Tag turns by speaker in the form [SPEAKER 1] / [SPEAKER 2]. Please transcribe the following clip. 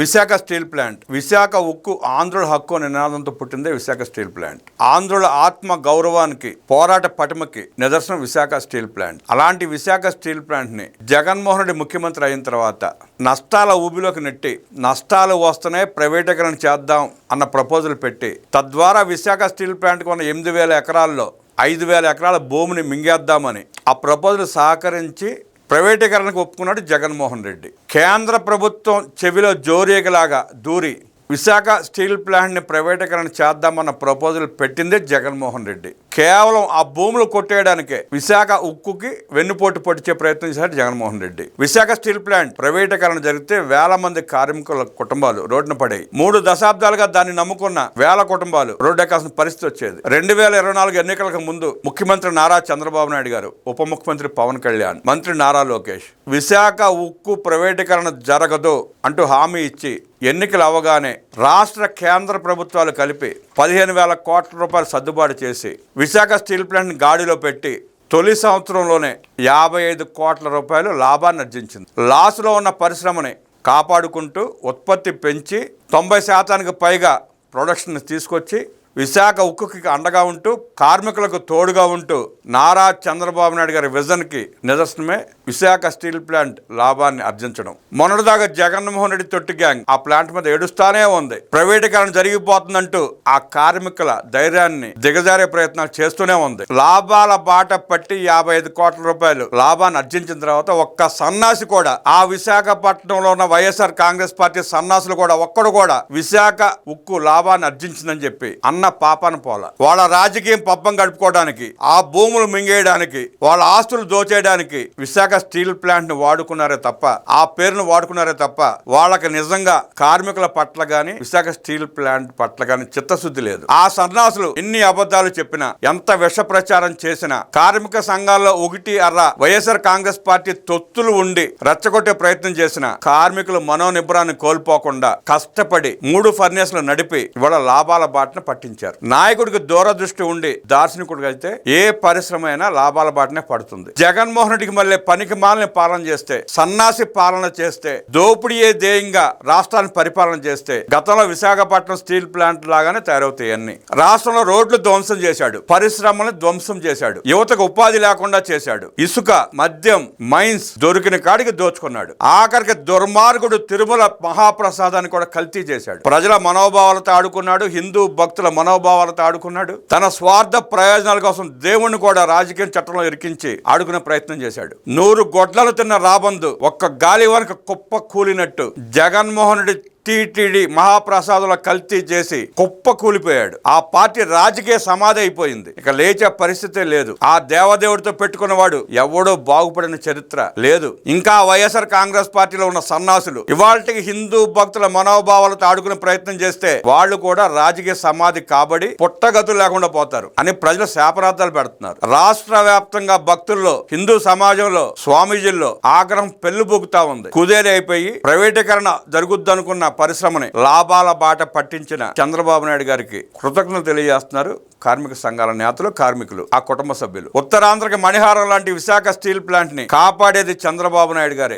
[SPEAKER 1] Visakha steel plant. Visakha ఉక్కు ఆంధ్రుల హక్కు నినాదంతో పుట్టిందే విశాఖ స్టీల్ ప్లాంట్. ఆంధ్రుల ఆత్మ గౌరవానికి పోరాట పటిమకి నిదర్శనం విశాఖ స్టీల్ ప్లాంట్. అలాంటి విశాఖ స్టీల్ ప్లాంట్ని జగన్మోహన్ రెడ్డి ముఖ్యమంత్రి అయిన తర్వాత నష్టాల ఊబిలోకి నెట్టి నష్టాలు వస్తేనే ప్రైవేటీకరణ చేద్దాం అన్న ప్రపోజల్ పెట్టి తద్వారా విశాఖ స్టీల్ ప్లాంట్కి ఉన్న ఎనిమిది వేల ఎకరాల్లో ఐదు వేల ఎకరాల భూమిని మింగేద్దామని ఆ ప్రపోజల్ సహకరించి ప్రైవేటీకరణకు ఒప్పుకున్నాడు జగన్మోహన్ రెడ్డి. కేంద్ర ప్రభుత్వం చెవిలో జోరేగలాగా దూరి విశాఖ స్టీల్ ప్లాంట్ని ప్రైవేటీకరణ చేద్దామన్న ప్రపోజల్ పెట్టిందే జగన్మోహన్ రెడ్డి. కేవలం ఆ భూములు కొట్టేయడానికే విశాఖ ఉక్కుకి వెన్నుపోటు పొడిచే ప్రయత్నం చేశాడు జగన్మోహన్ రెడ్డి. విశాఖ స్టీల్ ప్లాంట్ ప్రైవేటీకరణ జరిగితే వేల మంది కార్మికుల కుటుంబాలు రోడ్డున పడాయి. మూడు దశాబ్దాలుగా దాన్ని నమ్ముకున్న వేల కుటుంబాలు రోడ్డు ఎక్కాల్సిన పరిస్థితి వచ్చేది. రెండు వేల ఇరవై నాలుగు ఎన్నికలకు ముందు ముఖ్యమంత్రి నారా చంద్రబాబు నాయుడు గారు ఉప ముఖ్యమంత్రి పవన్ కళ్యాణ్ మంత్రి నారా లోకేష్ విశాఖ ఉక్కు ప్రైవేటీకరణ జరగదు అంటూ హామీ ఇచ్చి ఎన్నికలు అవగానే రాష్ట్ర కేంద్ర ప్రభుత్వాలు కలిపి పదిహేను వేల కోట్ల రూపాయలు సర్దుబాటు చేసి విశాఖ స్టీల్ ప్లాంట్ని గాడిలో పెట్టి తొలి సంవత్సరంలోనే యాభై ఐదు కోట్ల రూపాయలు లాభాన్ని అర్జించింది లాస్లో ఉన్న పరిశ్రమని కాపాడుకుంటూ ఉత్పత్తి పెంచి తొంభై శాతానికి పైగా ప్రొడక్షన్ తీసుకొచ్చి విశాఖ ఉక్కుకి అండగా ఉంటూ కార్మికులకు తోడుగా ఉంటూ నారా చంద్రబాబు నాయుడు గారి విజన్కి నిదర్శనమే విశాఖ స్టీల్ ప్లాంట్ లాభాన్ని ఆర్జించడం మొన్నటిదాకా జగన్మోహన్ రెడ్డి తొట్టి గ్యాంగ్ ఆ ప్లాంట్ మీద ఏడుస్తానే ఉంది. ప్రైవేటీకరణ జరిగిపోతుందంటూ ఆ కార్మికుల ధైర్యాన్ని దిగజారే ప్రయత్నాలు చేస్తూనే ఉంది. లాభాల బాట పట్టి యాభై ఐదు కోట్ల రూపాయలు లాభాన్ని ఆర్జించిన తర్వాత ఒక్క సన్నాసి కూడా ఆ విశాఖపట్నంలో ఉన్న వైఎస్ఆర్ కాంగ్రెస్ పార్టీ సన్నాసులు కూడా ఒక్కడు కూడా విశాఖ ఉక్కు లాభాన్ని ఆర్జించిందని చెప్పి అన్న పాపాన పోల. వాళ్ళ రాజకీయం పబ్బం గడుపుకోవడానికి ఆ భూములు మింగేయడానికి వాళ్ళ ఆస్తులు దోచేయడానికి విశాఖ స్టీల్ ప్లాంట్ను వాడుకున్నారే తప్ప ఆ పేరును వాడుకున్నారే తప్ప వాళ్ళకి నిజంగా కార్మికుల పట్ల గాని విశాఖ స్టీల్ ప్లాంట్ పట్ల గాని చిత్తశుద్ధి లేదు. ఆ సన్నాసులు ఎన్ని అబద్ధాలు చెప్పినా ఎంత విష ప్రచారం చేసినా కార్మిక సంఘాల్లో ఒకటి అర్ర వైఎస్ఆర్ కాంగ్రెస్ పార్టీ తొత్తులు ఉండి రెచ్చగొట్టే ప్రయత్నం చేసిన కార్మికులు మనోనిబ్రాన్ని కోల్పోకుండా కష్టపడి మూడు ఫర్నేసులు నడిపి ఇవాళ లాభాల బాటను పట్టించారు. నాయకుడికి దూరదృష్టి ఉండి దార్శనికుడికి అయితే ఏ పరిశ్రమ అయినా లాభాల బాటనే పడుతుంది. జగన్మోహన్ రెడ్డికి మళ్ళీ పనికి మాలని పాలన చేస్తే సన్నాసి పాలన చేస్తే దోపిడీయే ధ్యేయంగా రాష్ట్రాన్ని పరిపాలన చేస్తే గతంలో విశాఖపట్నం స్టీల్ ప్లాంట్ లాగానే తయారవుతాయి అన్ని. రాష్ట్రంలో రోడ్లు ధ్వంసం చేశాడు పరిశ్రమలను ధ్వంసం చేశాడు యువతకు ఉపాధి లేకుండా చేశాడు ఇసుక మద్యం మైన్స్ దొరికిన కాడికి దోచుకున్నాడు. ఆఖరికి దుర్మార్గుడు తిరుమల మహాప్రసాదాన్ని కూడా కల్తీ చేశాడు. ప్రజల మనోభావాలతో ఆడుకున్నాడు హిందూ భక్తుల మనోభావాలతో ఆడుకున్నాడు. తన స్వార్థ ప్రయోజనాల కోసం దేవుణ్ణి కూడా రాజకీయ చట్టంలో ఇరికించి ఆడుకునే ప్రయత్నం చేశాడు. నూరు గొడ్లను తిన్న రాబందు ఒక్క గాలి వరకు కుప్ప కూలినట్టు జగన్మోహన్ రెడ్డి టీటీడీ మహాప్రసాదుల కల్తీ చేసి కుప్ప కూలిపోయాడు. ఆ పార్టీ రాజకీయ సమాధి అయిపోయింది. ఇక లేచే పరిస్థితే లేదు. ఆ దేవదేవుడితో పెట్టుకున్నవాడు ఎవడో బాగుపడిన చరిత్ర లేదు. ఇంకా వైఎస్ఆర్ కాంగ్రెస్ పార్టీలో ఉన్న సన్నాసులు ఇవాళకి హిందూ భక్తుల మనోభావాలతో ఆడుకునే ప్రయత్నం చేస్తే వాళ్ళు కూడా రాజకీయ సమాధి కాబడి పుట్టగతులు లేకుండా పోతారు అని ప్రజలు శాపనార్థాలు పెడుతున్నారు. రాష్ట్ర వ్యాప్తంగా భక్తుల్లో హిందూ సమాజంలో స్వామీజీల్లో ఆగ్రహం పెళ్ళిబుకుతా ఉంది. కుదేరి అయిపోయి ప్రైవేటీకరణ జరుగుద్దనుకున్న పరిశ్రమని లాభాల బాట పట్టించిన చంద్రబాబు నాయుడు గారికి కృతజ్ఞతలు తెలియజేస్తున్నారు కార్మిక సంఘాల నేతలు కార్మికులు ఆ కుటుంబ సభ్యులు. ఉత్తరాంధ్రకి మణిహారం లాంటి విశాఖ స్టీల్ ప్లాంట్ని కాపాడేది చంద్రబాబు నాయుడు గారే.